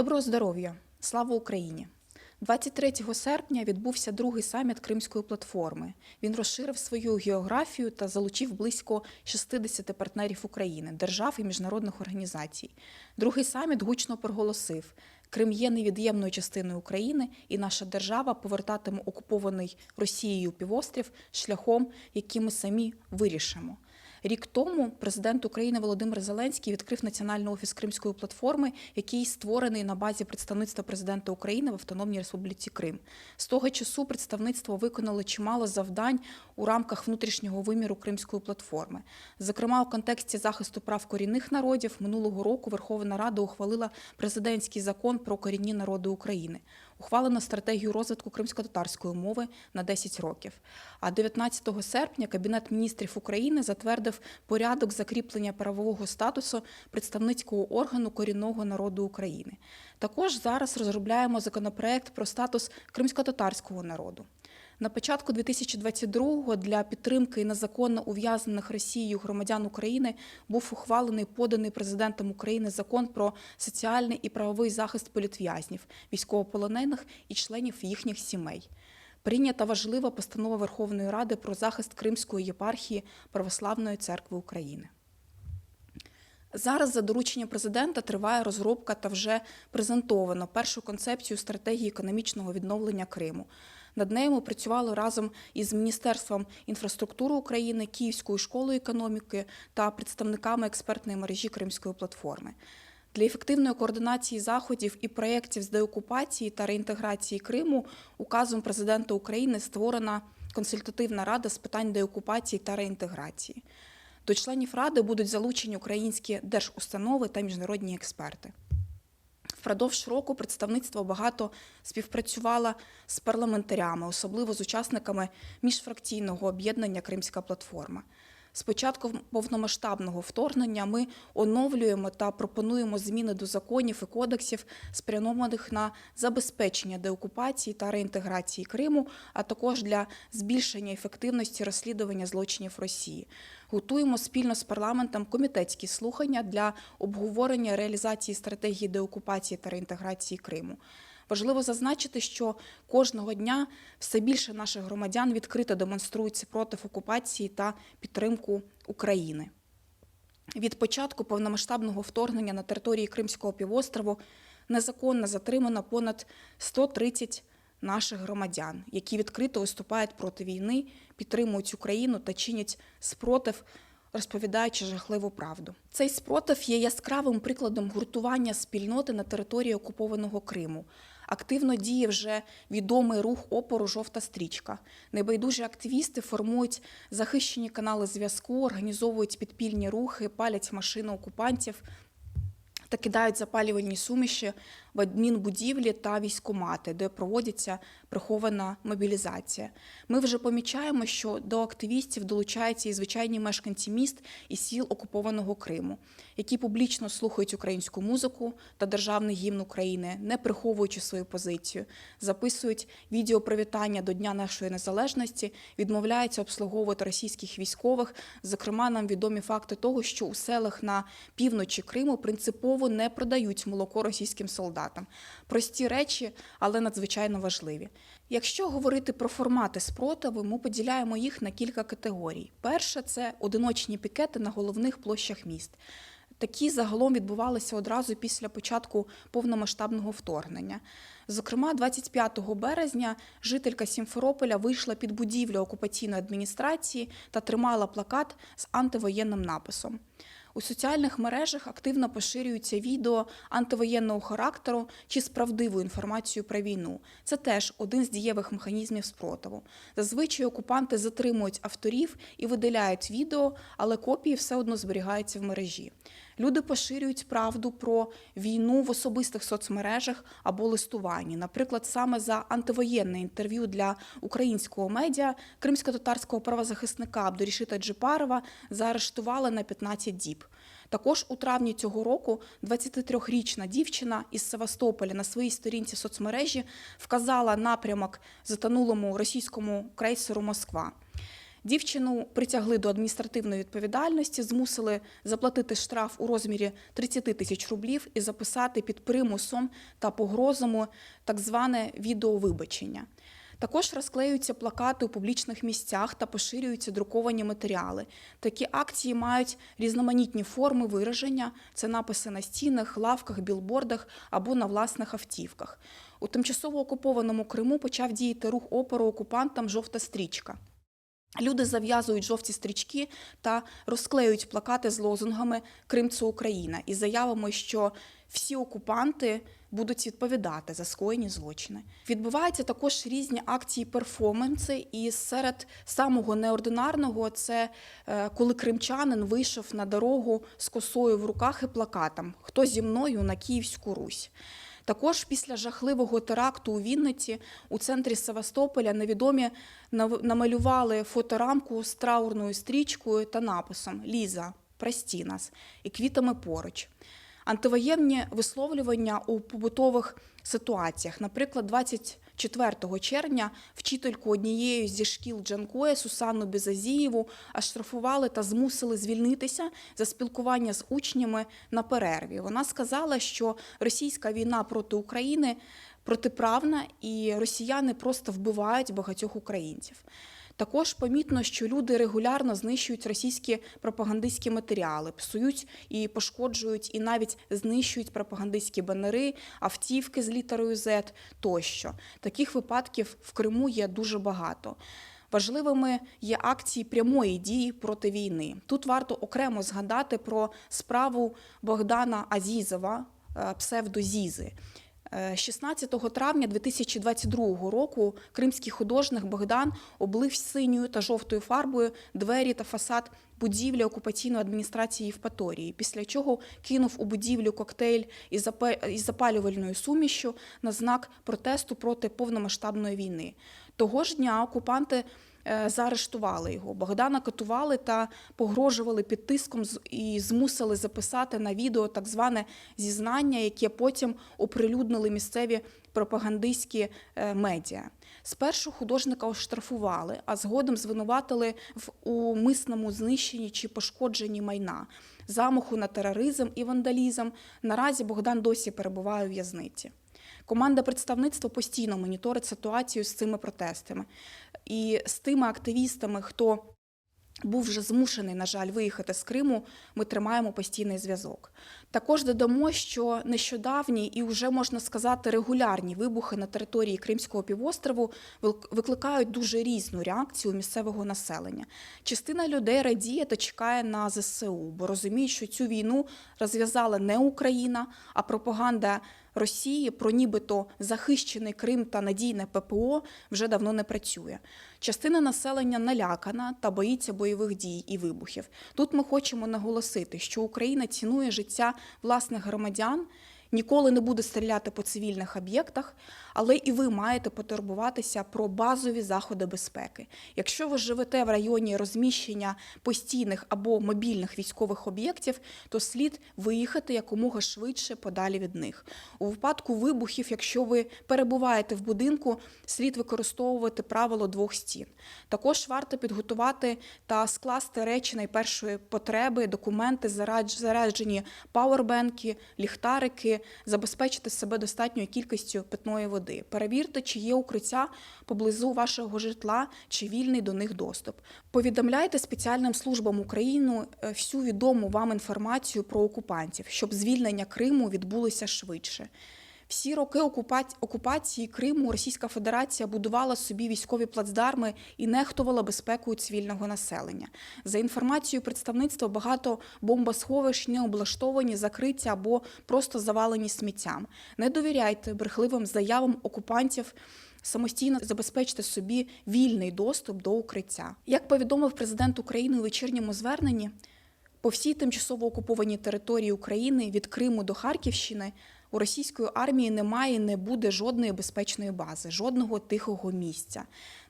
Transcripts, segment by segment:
Доброго здоров'я! Слава Україні! 23 серпня відбувся другий саміт Кримської платформи. Він розширив свою географію та залучив близько 60 партнерів України, держав і міжнародних організацій. Другий саміт гучно проголосив: Крим є невід'ємною частиною України, і наша держава повертатиме окупований Росією півострів шляхом, який ми самі вирішимо. Рік тому президент України Володимир Зеленський відкрив Національний офіс Кримської платформи, який створений на базі представництва президента України в Автономній Республіці Крим. З того часу представництво виконало чимало завдань у рамках внутрішнього виміру Кримської платформи. Зокрема, у контексті захисту прав корінних народів минулого року Верховна Рада ухвалила президентський закон про корінні народи України. Ухвалено стратегію розвитку кримсько-татарської мови на 10 років. А 19 серпня Кабінет міністрів України затвердив порядок закріплення правового статусу представницького органу корінного народу України. Також зараз розробляємо законопроект про статус кримсько-татарського народу. На початку 2022-го для підтримки незаконно ув'язнених Росією громадян України був ухвалений поданий президентом України закон про соціальний і правовий захист політв'язнів, військовополонених і членів їхніх сімей. Прийнята важлива постанова Верховної Ради про захист Кримської єпархії Православної церкви України. Зараз за дорученням президента триває розробка та вже презентовано першу концепцію стратегії економічного відновлення Криму. Над нею ми працювали разом із Міністерством інфраструктури України, Київською школою економіки та представниками експертної мережі Кримської платформи. Для ефективної координації заходів і проєктів з деокупації та реінтеграції Криму указом президента України створена консультативна рада з питань деокупації та реінтеграції. До членів ради будуть залучені українські держустанови та міжнародні експерти. Впродовж року представництво багато співпрацювало з парламентарями, особливо з учасниками міжфракційного об'єднання Кримська платформа. З початку повномасштабного вторгнення ми оновлюємо та пропонуємо зміни до законів і кодексів, спрямованих на забезпечення деокупації та реінтеграції Криму, а також для збільшення ефективності розслідування злочинів Росії. Готуємо спільно з парламентом комітетські слухання для обговорення реалізації стратегії деокупації та реінтеграції Криму. Важливо зазначити, що кожного дня все більше наших громадян відкрито демонструються проти окупації та підтримку України. Від початку повномасштабного вторгнення на території Кримського півострову незаконно затримано понад 130 наших громадян, які відкрито виступають проти війни, підтримують Україну та чинять спротив, розповідаючи жахливу правду. Цей спротив є яскравим прикладом гуртування спільноти на території окупованого Криму. Активно діє вже відомий рух опору Жовта стрічка. Небайдужі активісти формують захищені канали зв'язку, організовують підпільні рухи, палять машини окупантів та кидають запалювальні суміші в адмінбудівлі та військомати, де проводиться прихована мобілізація. Ми вже помічаємо, що до активістів долучаються і звичайні мешканці міст і сіл окупованого Криму, які публічно слухають українську музику та державний гімн України, не приховуючи свою позицію, записують відеопривітання до Дня нашої незалежності, відмовляються обслуговувати російських військових. Зокрема, нам відомі факти того, що у селах на півночі Криму принципово не продають молоко російським солдатам. Прості речі, але надзвичайно важливі. Якщо говорити про формати спротиву, ми поділяємо їх на кілька категорій. Перша це одиночні пікети на головних площах міст. Такі загалом відбувалися одразу після початку повномасштабного вторгнення. Зокрема, 25 березня жителька Сімферополя вийшла під будівлю окупаційної адміністрації та тримала плакат з антивоєнним написом. У соціальних мережах активно поширюються відео антивоєнного характеру чи з правдивою інформацією про війну. Це теж один з дієвих механізмів спротиву. Зазвичай окупанти затримують авторів і видаляють відео, але копії все одно зберігаються в мережі. Люди поширюють правду про війну в особистих соцмережах або листуванні. Наприклад, саме за антивоєнне інтерв'ю для українського медіа кримсько-татарського правозахисника Абдурішита Джипарова заарештували на 15 діб. Також у травні цього року 23-річна дівчина із Севастополя на своїй сторінці соцмережі вказала напрямок затонулому російському крейсеру Москва. Дівчину притягли до адміністративної відповідальності, змусили заплатити штраф у розмірі 30 тисяч рублів і записати під примусом та погрозами так зване відеовибачення. Також розклеюються плакати у публічних місцях та поширюються друковані матеріали. Такі акції мають різноманітні форми вираження: це написи на стінах, лавках, білбордах або на власних автівках. У тимчасово окупованому Криму почав діяти рух опору окупантам Жовта стрічка. Люди зав'язують жовті стрічки та розклеюють плакати з лозунгами Крим це Україна і заявами, що всі окупанти будуть відповідати за скоєні злочини. Відбуваються також різні акції перформанси, і серед самого неординарного це е, коли кримчанин вийшов на дорогу з косою в руках і плакатом Хто зі мною на Київську Русь. Також після жахливого теракту у Вінниці у центрі Севастополя невідомі намалювали фоторамку з траурною стрічкою та написом Ліза, прості нас і квітами поруч. Антивоєнні висловлювання у побутових ситуаціях. Наприклад, 24 червня вчительку однієї зі шкіл Джанкоя Сусанну Безазієву оштрафували та змусили звільнитися за спілкування з учнями на перерві. Вона сказала, що російська війна проти України протиправна і росіяни просто вбивають багатьох українців. Також помітно, що люди регулярно знищують російські пропагандистські матеріали, псують і пошкоджують, і навіть знищують пропагандистські банери, автівки з літерою Z тощо. Таких випадків в Криму є дуже багато. Важливими є акції прямої дії проти війни. Тут варто окремо згадати про справу Богдана Азізова, е, псевдо Зізи. Е, 16 травня 2022 року кримський художник Богдан облив синьою та жовтою фарбою двері та фасад будівлі окупаційної адміністрації Євпаторії, після чого кинув у будівлю коктейль із запалювальною сумішю на знак протесту проти повномасштабної війни. Того ж дня окупанти е, заарештували його. Богдана катували та погрожували під тиском і змусили записати на відео так зване зізнання, яке потім оприлюднили місцеві пропагандистські е, медіа. Спершу художника оштрафували, а згодом звинуватили в умисному знищенні чи пошкодженні майна, замаху на тероризм і вандалізм. Наразі Богдан досі перебуває у в'язниці. Команда представництва постійно моніторить ситуацію з цими протестами і з тими активістами, хто був вже змушений, на жаль, виїхати з Криму. Ми тримаємо постійний зв'язок. Також додамо, що нещодавні і вже можна сказати регулярні вибухи на території Кримського півострову викликають дуже різну реакцію місцевого населення. Частина людей радіє та чекає на ЗСУ, бо розуміють, що цю війну розв'язала не Україна, а пропаганда Росії про нібито захищений Крим та надійне ППО вже давно не працює. Частина населення налякана та боїться бойових дій і вибухів. Тут ми хочемо наголосити, що Україна цінує життя власних громадян. Ніколи не буде стріляти по цивільних об'єктах, але і ви маєте потурбуватися про базові заходи безпеки. Якщо ви живете в районі розміщення постійних або мобільних військових об'єктів, то слід виїхати якомога швидше подалі від них. У випадку вибухів, якщо ви перебуваєте в будинку, слід використовувати правило двох стін. Також варто підготувати та скласти речі найпершої потреби, документи, заряджені пауербенки, ліхтарики, забезпечити себе достатньою кількістю питної води. Перевірте, чи є укриття поблизу вашого житла, чи вільний до них доступ. Повідомляйте спеціальним службам України е, всю відому вам інформацію про окупантів, щоб звільнення Криму відбулося швидше. Всі роки окупа- окупації Криму Російська Федерація будувала собі військові плацдарми і нехтувала безпекою цивільного населення. За інформацією представництва, багато бомбосховищ не облаштовані, закриті або просто завалені сміттям. Не довіряйте брехливим заявам окупантів. Самостійно забезпечте собі вільний доступ до укриття. Як повідомив президент України у вечірньому зверненні, по всій тимчасово окупованій території України від Криму до Харківщини У російської армії немає і не буде жодної безпечної бази, жодного тихого місця.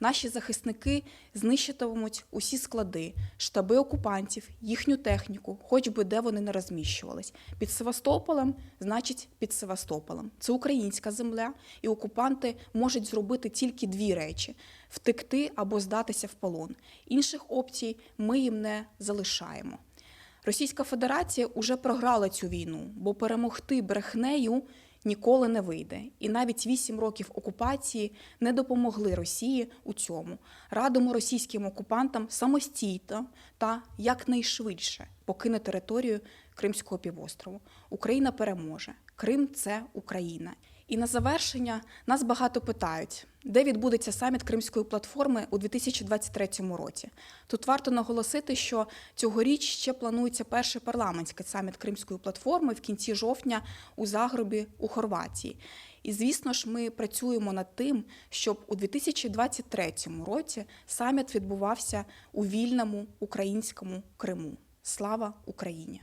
Наші захисники знищитимуть усі склади, штаби окупантів, їхню техніку, хоч би де вони не розміщувались. Під Севастополем значить під Севастополем. Це українська земля, і окупанти можуть зробити тільки дві речі: втекти або здатися в полон. Інших опцій ми їм не залишаємо. Російська Федерація уже програла цю війну, бо перемогти брехнею ніколи не вийде. І навіть вісім років окупації не допомогли Росії у цьому. Радимо російським окупантам самостійно та якнайшвидше покинути територію Кримського півострову. Україна переможе. Крим це Україна. І на завершення нас багато питають, де відбудеться саміт Кримської платформи у 2023 році. Тут варто наголосити, що цьогоріч ще планується перший парламентський саміт Кримської платформи в кінці жовтня у Загробі у Хорватії. І звісно ж, ми працюємо над тим, щоб у 2023 році саміт відбувався у вільному українському Криму. Слава Україні!